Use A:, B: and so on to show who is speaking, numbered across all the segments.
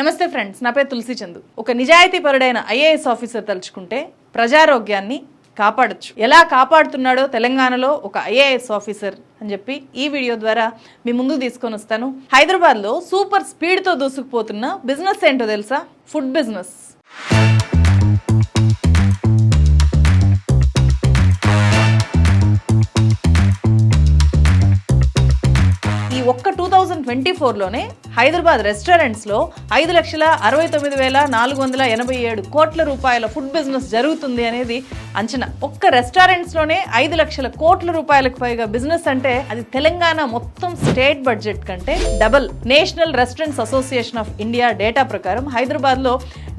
A: నమస్తే ఫ్రెండ్స్ నా పేరు తులసి చందు ఒక నిజాయితీ పరుడైన ఐఏఎస్ ఆఫీసర్ తలుచుకుంటే ప్రజారోగ్యాన్ని కాపాడచ్చు ఎలా కాపాడుతున్నాడో తెలంగాణలో ఒక ఐఏఎస్ ఆఫీసర్ అని చెప్పి ఈ వీడియో ద్వారా మీ ముందు తీసుకొని వస్తాను హైదరాబాద్లో సూపర్ స్పీడ్తో దూసుకుపోతున్న బిజినెస్ ఏంటో తెలుసా ఫుడ్ బిజినెస్ థౌజండ్ ట్వంటీ ఫోర్లోనే హైదరాబాద్ రెస్టారెంట్స్లో ఐదు లక్షల అరవై తొమ్మిది వేల నాలుగు వందల ఎనభై ఏడు కోట్ల రూపాయల ఫుడ్ బిజినెస్ జరుగుతుంది అనేది అంచనా ఒక్క రెస్టారెంట్స్లోనే ఐదు లక్షల కోట్ల రూపాయలకు పైగా బిజినెస్ అంటే అది తెలంగాణ మొత్తం స్టేట్ బడ్జెట్ కంటే double national restaurants association of India data ప్రకారం హైదరాబాద్లో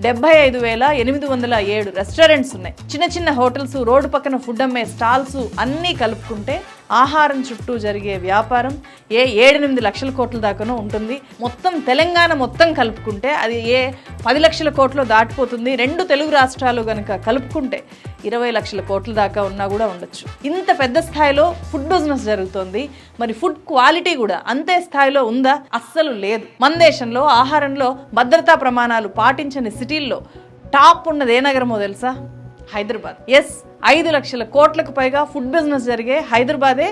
A: డెబ్బై ఐదు వేల ఎనిమిది వందల ఏడు రెస్టారెంట్స్ ఉన్నాయి చిన్న చిన్న హోటల్స్ రోడ్డు పక్కన ఫుడ్ అమ్మే స్టాల్స్ అన్నీ కలుపుకుంటే ఆహారం చుట్టూ జరిగే వ్యాపారం ఏ ఏడెనిమిది లక్షల కోట్ల దాకానో ఉంటుంది మొత్తం తెలంగాణ మొత్తం కలుపుకుంటే అది ఏ పది లక్షల కోట్లు దాటిపోతుంది రెండు తెలుగు రాష్ట్రాలు కనుక కలుపుకుంటే ఇరవై లక్షల కోట్ల దాకా ఉన్నా కూడా ఉండొచ్చు ఇంత పెద్ద స్థాయిలో ఫుడ్ బిజినెస్ జరుగుతోంది మరి ఫుడ్ క్వాలిటీ కూడా అంతే స్థాయిలో ఉందా అస్సలు లేదు మన దేశంలో ఆహారంలో భద్రతా ప్రమాణాలు పాటించని సిటీల్లో టాప్ ఉన్నది ఏ నగరమో తెలుసా హైదరాబాద్ ఎస్ ఐదు లక్షల కోట్లకు పైగా ఫుడ్ బిజినెస్ జరిగే హైదరాబాదే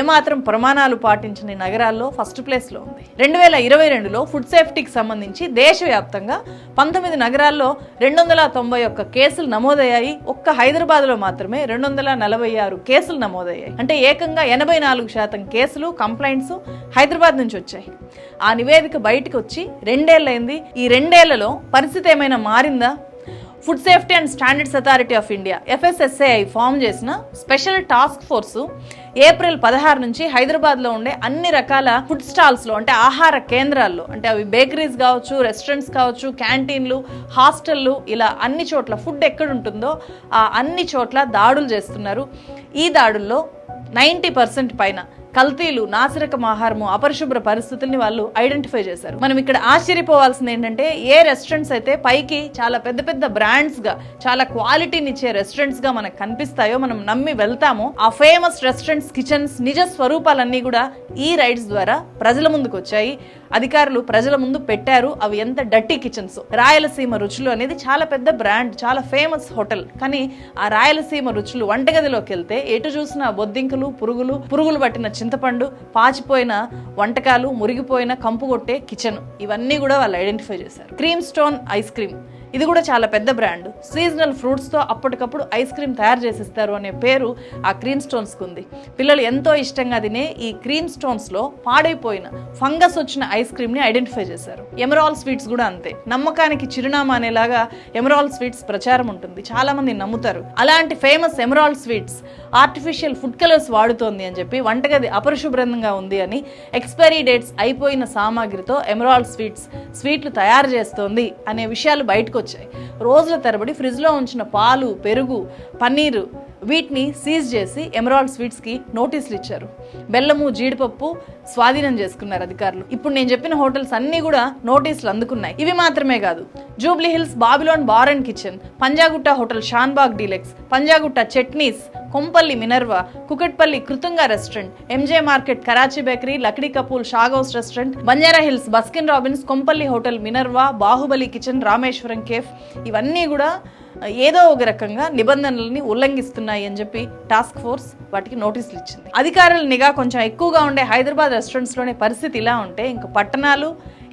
A: ఏమాత్రం ప్రమాణాలు పాటించని నగరాల్లో ఫస్ట్ ప్లేస్లో ఉంది రెండు వేల ఇరవై రెండులో ఫుడ్ సేఫ్టీకి సంబంధించి దేశవ్యాప్తంగా పంతొమ్మిది నగరాల్లో రెండు వందల తొంభై ఒక్క కేసులు నమోదయ్యాయి ఒక్క హైదరాబాద్లో మాత్రమే రెండు వందల నలభై ఆరు కేసులు నమోదయ్యాయి అంటే ఏకంగా ఎనభై నాలుగు శాతం కేసులు కంప్లైంట్స్ హైదరాబాద్ నుంచి వచ్చాయి ఆ నివేదిక బయటకు వచ్చి రెండేళ్లైంది ఈ రెండేళ్లలో పరిస్థితి ఏమైనా మారిందా food safety and standards authority of India FSSAI form చేసిన స్పెషల్ టాస్క్ ఫోర్సు ఏప్రిల్ పదహారు నుంచి హైదరాబాద్లో ఉండే అన్ని రకాల ఫుడ్ స్టాల్స్లో అంటే ఆహార కేంద్రాల్లో అంటే అవి బేకరీస్ కావచ్చు రెస్టారెంట్స్ కావచ్చు క్యాంటీన్లు హాస్టళ్ళు ఇలా అన్ని చోట్ల ఫుడ్ ఎక్కడ ఉంటుందో ఆ అన్ని చోట్ల దాడులు చేస్తున్నారు ఈ దాడుల్లో నైంటీ పర్సెంట్ పైన కల్తీలు నాసిరకం ఆహారము అపరిశుభ్ర పరిస్థితుల్ని వాళ్ళు ఐడెంటిఫై చేశారు మనం ఇక్కడ ఆశ్చర్యపోవాల్సింది ఏంటంటే ఏ రెస్టారెంట్స్ అయితే పైకి చాలా పెద్ద పెద్ద బ్రాండ్స్గా చాలా క్వాలిటీని ఇచ్చే గా మనకు కనిపిస్తాయో మనం నమ్మి వెళ్తామో ఆ ఫేమస్ రెస్టారెంట్స్ కిచెన్స్ నిజ స్వరూపాలన్నీ కూడా ఈ రైడ్స్ ద్వారా ప్రజల ముందుకు వచ్చాయి అధికారులు ప్రజల ముందు పెట్టారు అవి ఎంత డట్టి కిచెన్స్ రాయలసీమ రుచులు అనేది చాలా పెద్ద బ్రాండ్ చాలా ఫేమస్ హోటల్ కానీ ఆ రాయలసీమ రుచులు వంటగదిలోకి వెళ్తే ఎటు చూసిన బొద్దింకలు పురుగులు పురుగులు పట్టిన చింతపండు పాచిపోయిన వంటకాలు మురిగిపోయిన కంపు కొట్టే కిచెన్ ఇవన్నీ కూడా వాళ్ళు ఐడెంటిఫై చేశారు క్రీమ్ స్టోన్ ఐస్ క్రీమ్ ఇది కూడా చాలా పెద్ద బ్రాండ్ సీజనల్ ఫ్రూట్స్తో అప్పటికప్పుడు ఐస్ క్రీమ్ తయారు చేసిస్తారు అనే పేరు ఆ క్రీమ్ స్టోన్స్కి ఉంది పిల్లలు ఎంతో ఇష్టంగా తినే ఈ క్రీమ్ స్టోన్స్లో పాడైపోయిన ఫంగస్ వచ్చిన ఐస్ క్రీమ్ని ఐడెంటిఫై చేశారు ఎమరాల్ స్వీట్స్ కూడా అంతే నమ్మకానికి చిరునామా అనేలాగా ఎమరాల్ స్వీట్స్ ప్రచారం ఉంటుంది చాలామంది నమ్ముతారు అలాంటి famous Emerald sweets artificial food colours వాడుతోంది అని చెప్పి వంటగది అపరిశుభ్రంగా ఉంది అని ఎక్స్పైరీ డేట్స్ అయిపోయిన సామాగ్రితో ఎమరాల్ స్వీట్స్ స్వీట్లు తయారు చేస్తోంది అనే విషయాలు బయటకు వచ్చాయి రోజుల తరబడి ఫ్రిడ్జ్లో ఉంచిన పాలు పెరుగు పన్నీరు వీటిని సీజ్ చేసి ఎమరాల్డ్ స్వీట్స్కి నోటీసులు ఇచ్చారు బెల్లము జీడిపప్పు స్వాధీనం చేసుకున్నారు అధికారులు ఇప్పుడు నేను చెప్పిన హోటల్స్ అన్నీ కూడా నోటీసులు అందుకున్నాయి ఇవి మాత్రమే కాదు Jubilee Hills Babylon bar and kitchen Panjagutta hotel Shanbagh deluxe Panjagutta Chutneys Kompally Minerva Kukatpally Kritunga restaurant MJ market Karachi bakery Lakdi Kapul house restaurant Banjara Hills Baskin Robbins Kompally hotel Minerva Baahubali kitchen Rameshwaram cafe ఇవన్నీ కూడా ఏదో ఒక రకంగా నిబంధనలని ఉల్లంఘిస్తున్నాయి అని చెప్పి టాస్క్ ఫోర్స్ వాటికి నోటీసులు ఇచ్చింది అధికారుల నిఘా కొంచెం ఎక్కువగా ఉండే హైదరాబాద్ రెస్టారెంట్స్లోనే పరిస్థితి ఇలా ఉంటే ఇంక పట్టణాలు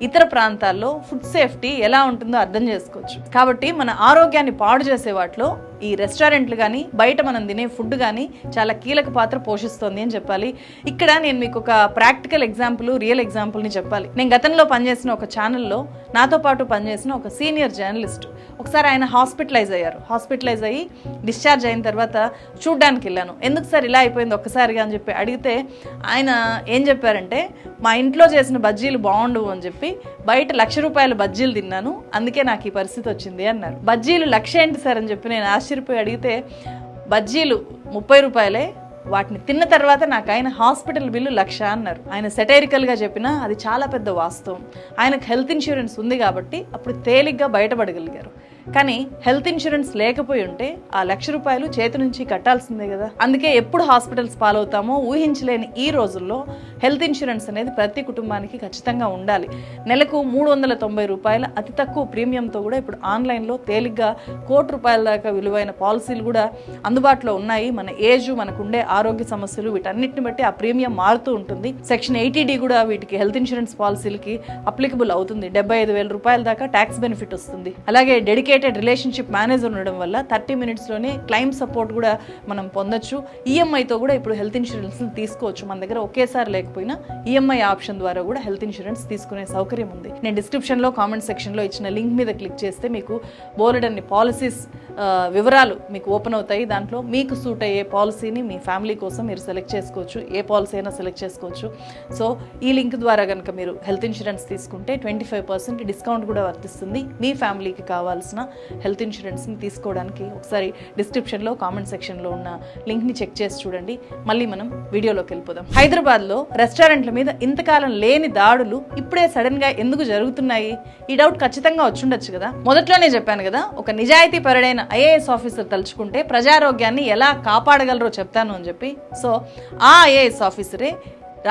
A: ఇతర ప్రాంతాల్లో ఫుడ్ సేఫ్టీ ఎలా ఉంటుందో అర్థం చేసుకోవచ్చు కాబట్టి మన ఆరోగ్యాన్ని పాడు చేసే వాటిలో ఈ రెస్టారెంట్లు కానీ బయట మనం తినే ఫుడ్ కానీ చాలా కీలక పాత్ర పోషిస్తుంది అని చెప్పాలి ఇక్కడ నేను మీకు ఒక ప్రాక్టికల్ ఎగ్జాంపుల్ రియల్ ఎగ్జాంపుల్ని చెప్పాలి నేను గతంలో పనిచేసిన ఒక ఛానల్లో నాతో పాటు పనిచేసిన ఒక సీనియర్ జర్నలిస్ట్ ఒకసారి ఆయన హాస్పిటలైజ్ అయ్యారు హాస్పిటలైజ్ అయ్యి డిశ్చార్జ్ అయిన తర్వాత చూడ్డానికి వెళ్ళాను ఎందుకు సార్ ఇలా అయిపోయింది ఒక్కసారిగా అని చెప్పి అడిగితే ఆయన ఏం చెప్పారంటే మా ఇంట్లో చేసిన బజ్జీలు బాగుండవు అని చెప్పి బయట లక్ష రూపాయల బజ్జీలు తిన్నాను అందుకే నాకు ఈ పరిస్థితి వచ్చింది అన్నారు బజ్జీలు లక్ష ఏంటి సార్ అని చెప్పి నేను ఆశ ఆశ్చర్యపోయి అడిగితే బజ్జీలు ముప్పై రూపాయలే వాటిని తిన్న తర్వాత నాకు ఆయన హాస్పిటల్ బిల్లు లక్ష అన్నారు ఆయన సెటైరికల్గా చెప్పినా అది చాలా పెద్ద వాస్తవం ఆయనకు హెల్త్ ఇన్సూరెన్స్ ఉంది కాబట్టి అప్పుడు తేలిగ్గా బయటపడగలిగారు కానీ హెల్త్ ఇన్సూరెన్స్ లేకపోయి ఉంటే ఆ లక్ష రూపాయలు చేతి నుంచి కట్టాల్సిందే కదా అందుకే ఎప్పుడు హాస్పిటల్స్ పాలవుతామో ఊహించలేని ఈ రోజుల్లో హెల్త్ ఇన్సూరెన్స్ అనేది ప్రతి కుటుంబానికి ఖచ్చితంగా ఉండాలి నెలకు మూడు వందల తొంభై రూపాయల అతి తక్కువ ప్రీమియంతో కూడా ఇప్పుడు ఆన్లైన్లో తేలిగ్గా కోటి రూపాయల దాకా విలువైన పాలసీలు కూడా అందుబాటులో ఉన్నాయి మన ఏజ్ మనకుండే ఆరోగ్య సమస్యలు వీటన్నిటిని బట్టి ఆ ప్రీమియం మారుతూ ఉంటుంది సెక్షన్ ఎయిటీడీ కూడా వీటికి హెల్త్ ఇన్సూరెన్స్ పాలసీలకి అప్లికబుల్ అవుతుంది డెబ్బై ఐదు వేల రూపాయల దాకా ట్యాక్స్ బెనిఫిట్ వస్తుంది అలాగే డెడికేట్ డెడికేటెడ్ రిలేషన్షిప్ మేనేజర్ ఉండడం వల్ల థర్టీ మినిట్స్లోనే క్లైమ్ సపోర్ట్ కూడా మనం పొందొచ్చు ఈఎంఐతో e కూడా ఇప్పుడు హెల్త్ ఇన్సూరెన్స్ని తీసుకోవచ్చు మన దగ్గర ఒకేసారి లేకపోయినా ఈఎంఐ e ఆప్షన్ ద్వారా కూడా హెల్త్ ఇన్సూరెన్స్ తీసుకునే సౌకర్యం ఉంది నేను డిస్క్రిప్షన్లో కామెంట్ సెక్షన్లో ఇచ్చిన లింక్ మీద క్లిక్ చేస్తే మీకు బోలెడన్ని పాలసీస్ వివరాలు మీకు ఓపెన్ అవుతాయి దాంట్లో మీకు సూట్ అయ్యే పాలసీని మీ ఫ్యామిలీ కోసం మీరు సెలెక్ట్ చేసుకోవచ్చు ఏ పాలసీ అయినా సెలెక్ట్ చేసుకోవచ్చు సో ఈ లింక్ ద్వారా కనుక మీరు హెల్త్ ఇన్సూరెన్స్ తీసుకుంటే ట్వంటీ ఫైవ్ పర్సెంట్ డిస్కౌంట్ కూడా వర్తిస్తుంది మీ ఫ్యామిలీకి కావాల్సిన హెల్త్ ఇన్సూరెన్స్ని తీసుకోవడానికి ఒకసారి డిస్క్రిప్షన్లో కామెంట్ సెక్షన్లో ఉన్న లింక్ని చెక్ చేసి చూడండి మళ్ళీ మనం వీడియోలోకి వెళ్ళిపోదాం హైదరాబాద్లో రెస్టారెంట్ల మీద ఇంతకాలం లేని దాడులు ఇప్పుడే సడన్గా ఎందుకు జరుగుతున్నాయి ఈ డౌట్ ఖచ్చితంగా వచ్చుండొచ్చు కదా మొదట్లోనే చెప్పాను కదా ఒక నిజాయితీ పరుడైన ఐఏఎస్ ఆఫీసర్ తలుచుకుంటే ప్రజారోగ్యాన్ని ఎలా కాపాడగలరో చెప్తాను అని చెప్పి సో ఆ ఐఏఎస్ ఆఫీసరే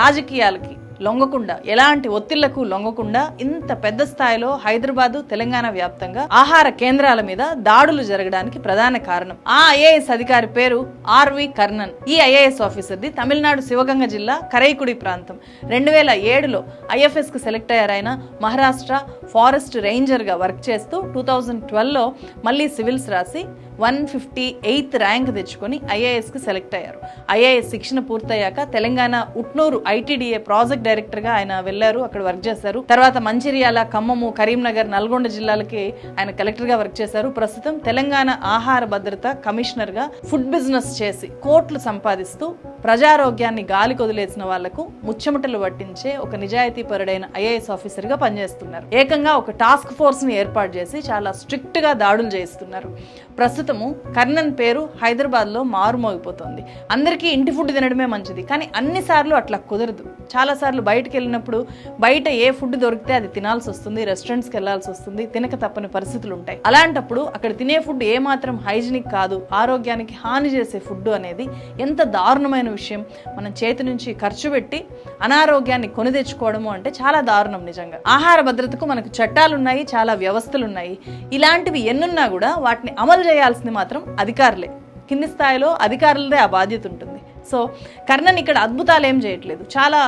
A: రాజకీయాలకి లొంగకుండా ఎలాంటి ఒత్తిళ్లకు లొంగకుండా ఇంత పెద్ద స్థాయిలో హైదరాబాదు తెలంగాణ వ్యాప్తంగా ఆహార కేంద్రాల మీద దాడులు జరగడానికి ప్రధాన కారణం ఆ ఐఏఎస్ అధికారి పేరు ఆర్వి కర్ణన్ ఈ ఐఏఎస్ ఆఫీసర్ది తమిళనాడు శివగంగ జిల్లా కరైకుడి ప్రాంతం రెండు వేల ఏడులో ఐఎఫ్ఎస్ కు సెలెక్ట్ అయ్యారైన మహారాష్ట్ర ఫారెస్ట్ రేంజర్ గా వర్క్ చేస్తూ టూ థౌజండ్ లో మళ్ళీ సివిల్స్ రాసి వన్ ఫిఫ్టీ ఎయిత్ ర్యాంక్ తెచ్చుకొని ఐఏఎస్కి సెలెక్ట్ అయ్యారు ఐఏఎస్ శిక్షణ పూర్తయ్యాక తెలంగాణ ఉట్నూరు ఐటీడీఏ ప్రాజెక్ట్ డైరెక్టర్గా ఆయన వెళ్ళారు అక్కడ వర్క్ చేశారు తర్వాత మంచిర్యాల ఖమ్మము కరీంనగర్ నల్గొండ జిల్లాలకి ఆయన కలెక్టర్గా వర్క్ చేశారు ప్రస్తుతం తెలంగాణ ఆహార భద్రత కమిషనర్గా ఫుడ్ బిజినెస్ చేసి కోట్లు సంపాదిస్తూ ప్రజారోగ్యాన్ని గాలి కొదిలేసిన వాళ్లకు ముచ్చమటలు పట్టించే ఒక నిజాయితీపరుడైన ఐఏఎస్ ఆఫీసర్గా పనిచేస్తున్నారు ఏకంగా ఒక టాస్క్ ఫోర్స్ని ఏర్పాటు చేసి చాలా స్ట్రిక్ట్గా దాడులు చేస్తున్నారు ప్రస్తుతము కర్ణన్ పేరు హైదరాబాద్లో మారుమోగిపోతుంది అందరికీ ఇంటి ఫుడ్ తినడమే మంచిది కానీ అన్ని సార్లు అట్లా కుదరదు సార్లు బయటకు వెళ్ళినప్పుడు బయట ఏ ఫుడ్ దొరికితే అది తినాల్సి వస్తుంది రెస్టారెంట్స్కి వెళ్లాల్సి వస్తుంది తినక తప్పని పరిస్థితులు ఉంటాయి అలాంటప్పుడు అక్కడ తినే ఫుడ్ ఏమాత్రం హైజీనిక్ కాదు ఆరోగ్యానికి హాని చేసే ఫుడ్ అనేది ఎంత దారుణమైన ముఖ్యమైన విషయం మనం చేతి నుంచి ఖర్చు పెట్టి అనారోగ్యాన్ని కొని తెచ్చుకోవడము అంటే చాలా దారుణం నిజంగా ఆహార భద్రతకు మనకు చట్టాలు ఉన్నాయి చాలా వ్యవస్థలు ఉన్నాయి ఇలాంటివి ఎన్నున్నా కూడా వాటిని అమలు చేయాల్సింది మాత్రం అధికారులే కింది స్థాయిలో అధికారులదే ఆ బాధ్యత ఉంటుంది సో కర్ణన్ ఇక్కడ అద్భుతాలు ఏం చేయట్లేదు చాలా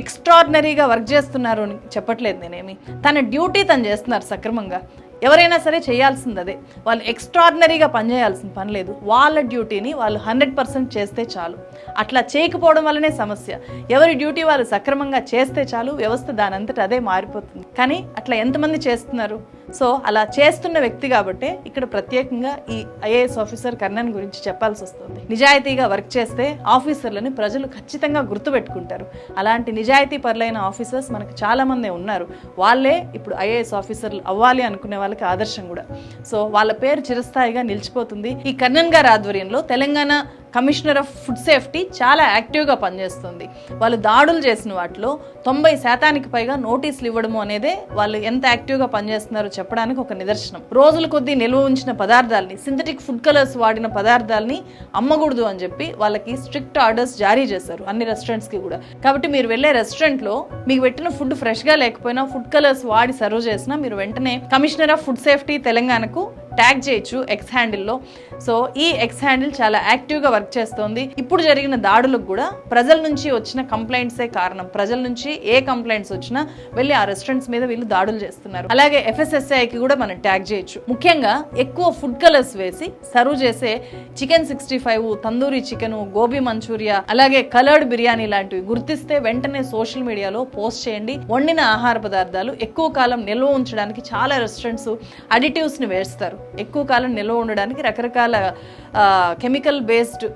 A: ఎక్స్ట్రాడినరీగా వర్క్ చేస్తున్నారు అని చెప్పట్లేదు నేనేమి తన డ్యూటీ తను చేస్తున్నారు సక్రమంగా ఎవరైనా సరే చేయాల్సింది అదే వాళ్ళు ఎక్స్ట్రాడినరీగా పనిచేయాల్సిన పని లేదు వాళ్ళ డ్యూటీని వాళ్ళు హండ్రెడ్ పర్సెంట్ చేస్తే చాలు అట్లా చేయకపోవడం వల్లనే సమస్య ఎవరి డ్యూటీ వాళ్ళు సక్రమంగా చేస్తే చాలు వ్యవస్థ దానంతట అదే మారిపోతుంది కానీ అట్లా ఎంతమంది చేస్తున్నారు సో అలా చేస్తున్న వ్యక్తి కాబట్టి ఇక్కడ ప్రత్యేకంగా ఈ ఐఏఎస్ ఆఫీసర్ కర్ణన్ గురించి చెప్పాల్సి వస్తుంది నిజాయితీగా వర్క్ చేస్తే ఆఫీసర్లని ప్రజలు ఖచ్చితంగా గుర్తుపెట్టుకుంటారు అలాంటి నిజాయితీ పరులైన ఆఫీసర్స్ మనకు చాలామందే ఉన్నారు వాళ్ళే ఇప్పుడు ఐఏఎస్ ఆఫీసర్లు అవ్వాలి అనుకునే వాళ్ళకి ఆదర్శం కూడా సో వాళ్ళ పేరు చిరస్థాయిగా నిలిచిపోతుంది ఈ కర్ణన్ గారి ఆధ్వర్యంలో Telangana commissioner of food safety చాలా యాక్టివ్గా పనిచేస్తుంది వాళ్ళు దాడులు చేసిన వాటిలో తొంభై శాతానికి పైగా నోటీసులు ఇవ్వడము అనేదే వాళ్ళు ఎంత యాక్టివ్గా పనిచేస్తున్నారో చెప్పడానికి ఒక నిదర్శనం రోజుల కొద్దీ నిల్వ ఉంచిన పదార్థాలని సింథటిక్ ఫుడ్ కలర్స్ వాడిన పదార్థాలని అమ్మకూడదు అని చెప్పి వాళ్ళకి స్ట్రిక్ట్ ఆర్డర్స్ జారీ చేశారు అన్ని రెస్టారెంట్స్కి కూడా కాబట్టి మీరు వెళ్ళే రెస్టారెంట్లో మీకు పెట్టిన ఫుడ్ ఫ్రెష్గా లేకపోయినా ఫుడ్ కలర్స్ వాడి సర్వ్ చేసినా మీరు వెంటనే కమిషనర్ ఆఫ్ ఫుడ్ సేఫ్టీ తెలంగాణకు ట్యాగ్ చేయొచ్చు ఎక్స్ హ్యాండిల్లో సో ఈ ఎక్స్ హ్యాండిల్ చాలా యాక్టివ్గా వర్క్ చేస్తోంది ఇప్పుడు జరిగిన దాడులకు కూడా ప్రజల నుంచి వచ్చిన కంప్లైంట్సే కారణం ప్రజల నుంచి ఏ కంప్లైంట్స్ వచ్చినా వెళ్ళి ఆ రెస్టారెంట్స్ మీద వీళ్ళు దాడులు చేస్తున్నారు అలాగే ఎఫ్ఎస్ఎస్ఐకి కూడా మనం ట్యాగ్ చేయొచ్చు ముఖ్యంగా ఎక్కువ ఫుడ్ కలర్స్ వేసి సర్వ్ చేసే chicken sixty five tandoori chicken gobi manchurian అలాగే కలర్డ్ బిర్యానీ లాంటివి గుర్తిస్తే వెంటనే సోషల్ మీడియాలో పోస్ట్ చేయండి వండిన ఆహార పదార్థాలు ఎక్కువ కాలం నిల్వ ఉంచడానికి చాలా రెస్టారెంట్స్ అడిటివ్స్ని వేస్తారు ఎక్కువ కాలం నిల్వ ఉండడానికి రకరకాల కెమికల్ బేస్డ్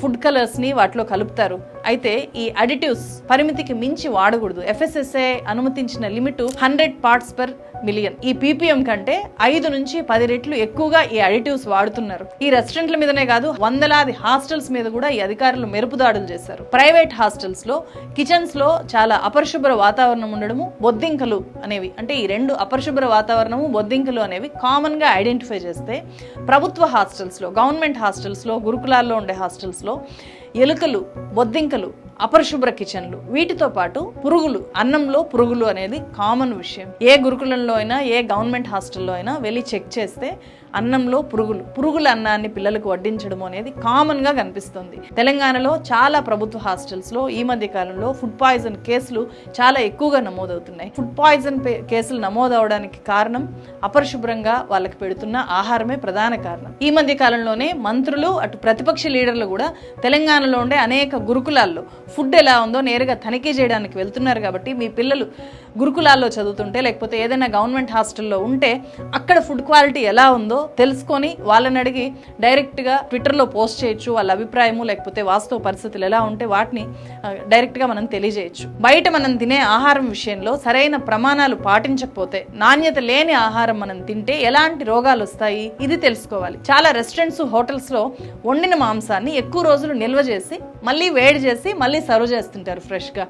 A: ఫుడ్ కలర్స్ని వాటిలో కలుపుతారు అయితే ఈ అడిటివ్స్ పరిమితికి మించి వాడకూడదు ఎఫ్ఎస్ఎస్ఏ అనుమతించిన limit hundred parts per million ఈ పీపీఎం కంటే ఐదు నుంచి పది రెట్లు ఎక్కువగా ఈ అడిటివ్స్ వాడుతున్నారు ఈ రెస్టారెంట్ల మీదనే కాదు వందలాది హాస్టల్స్ మీద కూడా ఈ అధికారులు మెరుపుదాడులు చేశారు ప్రైవేట్ హాస్టల్స్ లో కిచెన్స్ లో చాలా అపరిశుభ్ర వాతావరణం ఉండడము బొద్దింకలు అనేవి అంటే ఈ రెండు అపరిశుభ్ర వాతావరణము బొద్దింకలు అనేవి కామన్ గా ఐడెంటిఫై చేస్తే ప్రభుత్వ హాస్టల్స్ లో గవర్నమెంట్ హాస్టల్స్ లో గురుకులాల్లో ఉండే హాస్టల్స్ లో ఎలుకలు బొద్దింకలు అపరిశుభ్ర కిచెన్లు వీటితో పాటు పురుగులు అన్నంలో పురుగులు అనేది కామన్ విషయం ఏ గురుకులంలో అయినా ఏ గవర్నమెంట్ హాస్టల్లో అయినా వెళ్ళి చెక్ చేస్తే అన్నంలో పురుగులు పురుగుల అన్నాన్ని పిల్లలకు వడ్డించడం అనేది కామన్గా కనిపిస్తుంది తెలంగాణలో చాలా ప్రభుత్వ హాస్టల్స్లో ఈ మధ్య కాలంలో ఫుడ్ పాయిజన్ కేసులు చాలా ఎక్కువగా నమోదవుతున్నాయి ఫుడ్ పాయిజన్ కేసులు నమోదవడానికి కారణం అపరిశుభ్రంగా వాళ్ళకి పెడుతున్న ఆహారమే ప్రధాన కారణం ఈ మధ్య కాలంలోనే మంత్రులు అటు ప్రతిపక్ష లీడర్లు కూడా తెలంగాణలో ఉండే అనేక గురుకులాల్లో ఫుడ్ ఎలా ఉందో నేరుగా తనిఖీ చేయడానికి వెళ్తున్నారు కాబట్టి మీ పిల్లలు గురుకులాల్లో చదువుతుంటే లేకపోతే ఏదైనా గవర్నమెంట్ హాస్టల్లో ఉంటే అక్కడ ఫుడ్ క్వాలిటీ ఎలా ఉందో తెలుసుకొని వాళ్ళని అడిగి డైరెక్ట్గా ట్విట్టర్లో పోస్ట్ చేయొచ్చు వాళ్ళ అభిప్రాయము లేకపోతే వాస్తవ పరిస్థితులు ఎలా ఉంటే వాటిని డైరెక్ట్గా మనం తెలియజేయచ్చు బయట మనం తినే ఆహారం విషయంలో సరైన ప్రమాణాలు పాటించకపోతే నాణ్యత లేని ఆహారం మనం తింటే ఎలాంటి రోగాలు వస్తాయి ఇది తెలుసుకోవాలి చాలా రెస్టారెంట్స్ హోటల్స్లో వండిన మాంసాన్ని ఎక్కువ రోజులు నిల్వ చేసి మళ్ళీ వేడి చేసి మళ్ళీ సర్వ్ చేస్తుంటారు ఫ్రెష్గా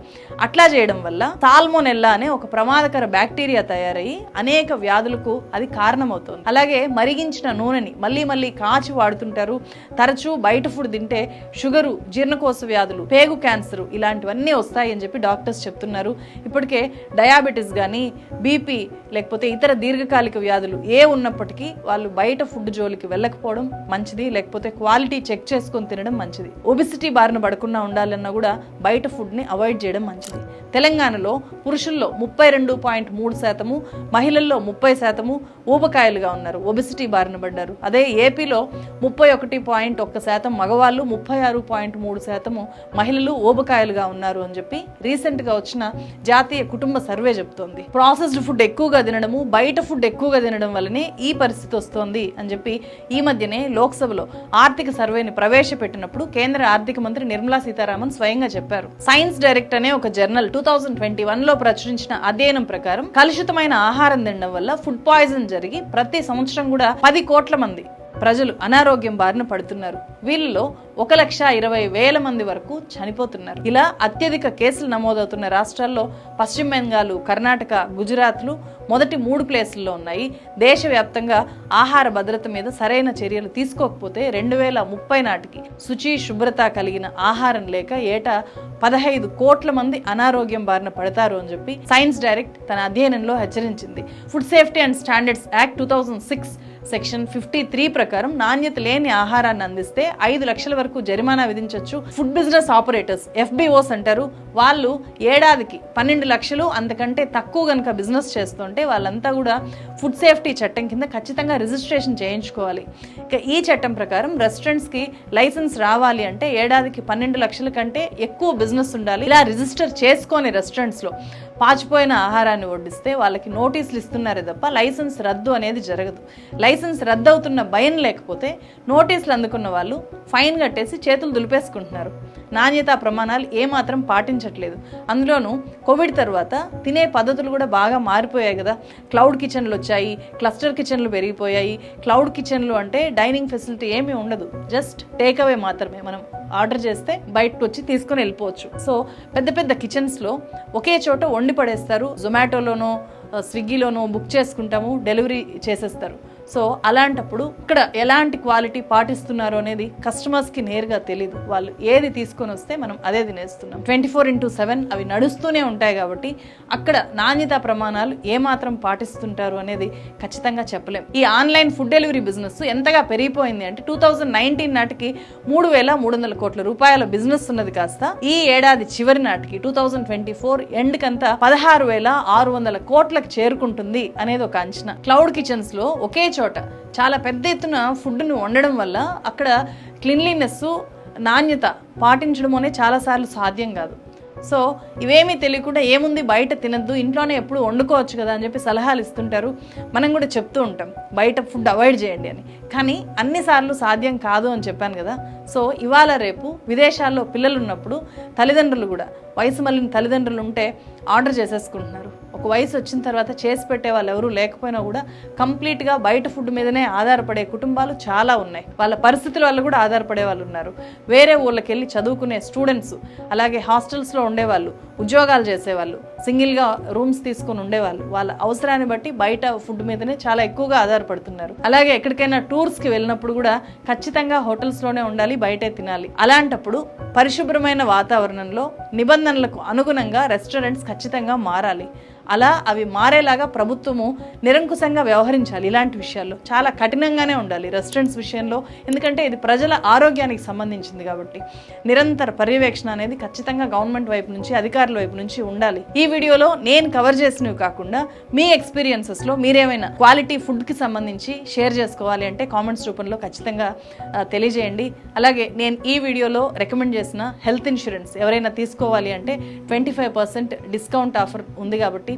A: అట్లా చేయడం వల్ల సాల్మోనెల్లా అనే ఒక ప్రమాదకర బ్యాక్టీరియా తయారయ్యి అనేక వ్యాధులకు అది కారణమవుతుంది అలాగే మరిగించిన నూనెని మళ్ళీ మళ్ళీ కాచి వాడుతుంటారు తరచూ బయట ఫుడ్ తింటే షుగరు జీర్ణకోశ వ్యాధులు పేగు క్యాన్సర్ ఇలాంటివన్నీ వస్తాయని చెప్పి డాక్టర్స్ చెప్తున్నారు ఇప్పటికే డయాబెటీస్ కానీ బీపీ లేకపోతే ఇతర దీర్ఘకాలిక వ్యాధులు ఏ ఉన్నప్పటికీ వాళ్ళు బయట ఫుడ్ జోలికి వెళ్ళకపోవడం మంచిది లేకపోతే క్వాలిటీ చెక్ చేసుకొని తినడం మంచిది ఒబిసిటీ బారిన పడకుండా ఉండాలన్నా కూడా బయట ఫుడ్ని అవాయిడ్ చేయడం మంచిది తెలంగాణలో పురుషుల్లో ముప్పై రెండు పాయింట్ మూడు శాతము మహిళల్లో ముప్పై శాతము ఊబకాయలుగా ఉన్నారు ఒబిసిటీ బారిన పడ్డారు అదే ఏపీలో ముప్పై ఒకటి పాయింట్ ఒక్క శాతం మగవాళ్ళు ముప్పై ఆరు పాయింట్ మూడు శాతము మహిళలు ఊబకాయలుగా ఉన్నారు అని చెప్పి రీసెంట్గా వచ్చిన జాతీయ కుటుంబ సర్వే చెప్తోంది ప్రాసెస్డ్ ఫుడ్ ఎక్కువగా తినడము బయట ఫుడ్ ఎక్కువగా తినడం వల్లనే ఈ పరిస్థితి వస్తోంది అని చెప్పి ఈ మధ్యనే లోక్సభలో ఆర్థిక సర్వేని ప్రవేశపెట్టినప్పుడు కేంద్ర ఆర్థిక మంత్రి నిర్మలా సీతారామన్ స్వయంగా చెప్పారు సైన్స్ డైరెక్ట్ అనే ఒక జర్నల్ టూ థౌజండ్ ట్వంటీ వన్లో ప్రచురించిన చేసిన అధ్యయనం ప్రకారం కలుషితమైన ఆహారం తినడం వల్ల ఫుడ్ పాయిజన్ జరిగి ప్రతి సంవత్సరం కూడా పది కోట్ల మంది ప్రజలు అనారోగ్యం బారిన పడుతున్నారు వీళ్ళలో ఒక లక్ష ఇరవై వేల మంది వరకు చనిపోతున్నారు ఇలా అత్యధిక కేసులు నమోదవుతున్న రాష్ట్రాల్లో పశ్చిమ బెంగాల్ కర్ణాటక గుజరాత్లు మొదటి మూడు ప్లేసుల్లో ఉన్నాయి దేశవ్యాప్తంగా ఆహార భద్రత మీద సరైన చర్యలు తీసుకోకపోతే రెండు వేల ముప్పై నాటికి శుచి శుభ్రత కలిగిన ఆహారం లేక ఏటా పదహైదు కోట్ల మంది అనారోగ్యం బారిన పడతారు అని చెప్పి సైన్స్ డైరెక్ట్ తన అధ్యయనంలో హెచ్చరించింది food safety and standards act two thousand six section fifty three ప్రకారం నాణ్యత లేని ఆహారాన్ని అందిస్తే ఐదు లక్షల వరకు జరిమానా విధించవచ్చు ఫుడ్ బిజినెస్ ఆపరేటర్స్ ఎఫ్బిఓస్ అంటారు వాళ్ళు ఏడాదికి పన్నెండు లక్షలు అంతకంటే తక్కువ కనుక బిజినెస్ చేస్తుంటే వాళ్ళంతా కూడా ఫుడ్ సేఫ్టీ చట్టం కింద ఖచ్చితంగా రిజిస్ట్రేషన్ చేయించుకోవాలి ఇక ఈ చట్టం ప్రకారం రెస్టారెంట్స్కి లైసెన్స్ రావాలి అంటే ఏడాదికి పన్నెండు లక్షల కంటే ఎక్కువ బిజినెస్ ఉండాలి ఇలా రిజిస్టర్ చేసుకోని రెస్టారెంట్స్లో పాచిపోయిన ఆహారాన్ని వడ్డిస్తే వాళ్ళకి నోటీసులు ఇస్తున్నారే తప్ప లైసెన్స్ రద్దు అనేది జరగదు లైసెన్స్ రద్దు అవుతున్న భయం లేకపోతే నోటీసులు అందుకున్న వాళ్ళు ఫైన్ కట్టేసి చేతులు దులిపేసుకుంటున్నారు నాణ్యతా ప్రమాణాలు ఏమాత్రం పాటించట్లేదు అందులోనూ కోవిడ్ తర్వాత తినే పద్ధతులు కూడా బాగా మారిపోయాయి కదా క్లౌడ్ కిచెన్లు వచ్చాయి క్లస్టర్ కిచెన్లు పెరిగిపోయాయి క్లౌడ్ కిచెన్లు అంటే డైనింగ్ ఫెసిలిటీ ఏమీ ఉండదు జస్ట్ టేక్ అవే మాత్రమే మనం ఆర్డర్ చేస్తే బయటకు వచ్చి తీసుకుని వెళ్ళిపోవచ్చు సో పెద్ద పెద్ద కిచెన్స్లో ఒకే చోట వండి పడేస్తారు జొమాటోలోనో స్విగ్గీలోనో బుక్ చేసుకుంటాము డెలివరీ చేసేస్తారు సో అలాంటప్పుడు ఇక్కడ ఎలాంటి క్వాలిటీ పాటిస్తున్నారు అనేది కస్టమర్స్కి నేరుగా తెలియదు వాళ్ళు ఏది తీసుకొని వస్తే మనం అదే తినేస్తున్నాం ట్వంటీ ఫోర్ ఇంటూ సెవెన్ అవి నడుస్తూనే ఉంటాయి కాబట్టి అక్కడ నాణ్యతా ప్రమాణాలు ఏమాత్రం పాటిస్తుంటారు అనేది ఖచ్చితంగా చెప్పలేం ఈ ఆన్లైన్ ఫుడ్ డెలివరీ బిజినెస్ ఎంతగా పెరిగిపోయింది అంటే టూ థౌజండ్ నైన్టీన్ నాటికి మూడు వేల మూడు వందల కోట్ల రూపాయల బిజినెస్ ఉన్నది కాస్త ఈ ఏడాది చివరి నాటికి two thousand twenty four end కంతా పదహారు వేల ఆరు వందల కోట్లకు చేరుకుంటుంది అనేది ఒక అంచనా క్లౌడ్ కిచెన్స్లో ఒకే చోట చాలా పెద్ద ఎత్తున ఫుడ్ను వండడం వల్ల అక్కడ క్లీన్లీనెస్ నాణ్యత పాటించడం అనేది చాలాసార్లు సాధ్యం కాదు సో ఇవేమీ తెలియకుండా ఏముంది బయట తినద్దు ఇంట్లోనే ఎప్పుడు వండుకోవచ్చు కదా అని చెప్పి సలహాలు ఇస్తుంటారు మనం కూడా చెప్తూ ఉంటాం బయట ఫుడ్ అవాయిడ్ చేయండి అని కానీ అన్నిసార్లు సాధ్యం కాదు అని చెప్పాను కదా సో ఇవాళ రేపు విదేశాల్లో పిల్లలు ఉన్నప్పుడు తల్లిదండ్రులు కూడా వయసు మళ్ళిన తల్లిదండ్రులు ఉంటే ఆర్డర్ చేసేసుకుంటున్నారు ఒక వయసు వచ్చిన తర్వాత చేసి పెట్టే వాళ్ళు ఎవరూ లేకపోయినా కూడా కంప్లీట్గా బయట ఫుడ్ మీదనే ఆధారపడే కుటుంబాలు చాలా ఉన్నాయి వాళ్ళ పరిస్థితుల వల్ల కూడా ఆధారపడే వాళ్ళు ఉన్నారు వేరే ఊళ్ళకి వెళ్ళి చదువుకునే స్టూడెంట్స్ అలాగే హాస్టల్స్లో ఉండేవాళ్ళు ఉద్యోగాలు చేసేవాళ్ళు సింగిల్గా రూమ్స్ తీసుకొని ఉండేవాళ్ళు వాళ్ళ అవసరాన్ని బట్టి బయట ఫుడ్ మీదనే చాలా ఎక్కువగా ఆధారపడుతున్నారు అలాగే ఎక్కడికైనా టూర్స్కి వెళ్ళినప్పుడు కూడా ఖచ్చితంగా హోటల్స్లోనే ఉండాలి బయటే తినాలి అలాంటప్పుడు పరిశుభ్రమైన వాతావరణంలో నిబంధనలకు అనుగుణంగా రెస్టారెంట్స్ ఖచ్చితంగా మారాలి అలా అవి మారేలాగా ప్రభుత్వము నిరంకుశంగా వ్యవహరించాలి ఇలాంటి విషయాల్లో చాలా కఠినంగానే ఉండాలి రెస్టారెంట్స్ విషయంలో ఎందుకంటే ఇది ప్రజల ఆరోగ్యానికి సంబంధించింది కాబట్టి నిరంతర పర్యవేక్షణ అనేది ఖచ్చితంగా గవర్నమెంట్ వైపు నుంచి అధికారుల వైపు నుంచి ఉండాలి ఈ వీడియోలో నేను కవర్ చేసినవి కాకుండా మీ ఎక్స్పీరియన్సెస్లో మీరేమైనా క్వాలిటీ ఫుడ్కి సంబంధించి షేర్ చేసుకోవాలి అంటే కామెంట్స్ రూపంలో ఖచ్చితంగా తెలియజేయండి అలాగే నేను ఈ వీడియోలో రికమెండ్ చేసిన హెల్త్ ఇన్సూరెన్స్ ఎవరైనా తీసుకోవాలి అంటే twenty five percent discount offer ఉంది కాబట్టి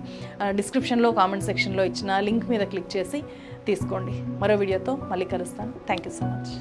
A: డిస్క్రిప్షన్లో కామెంట్ సెక్షన్లో ఇచ్చిన లింక్ మీద క్లిక్ చేసి తీసుకోండి మరో వీడియోతో మళ్ళీ కలుస్తాను థ్యాంక్ యూ సో మచ్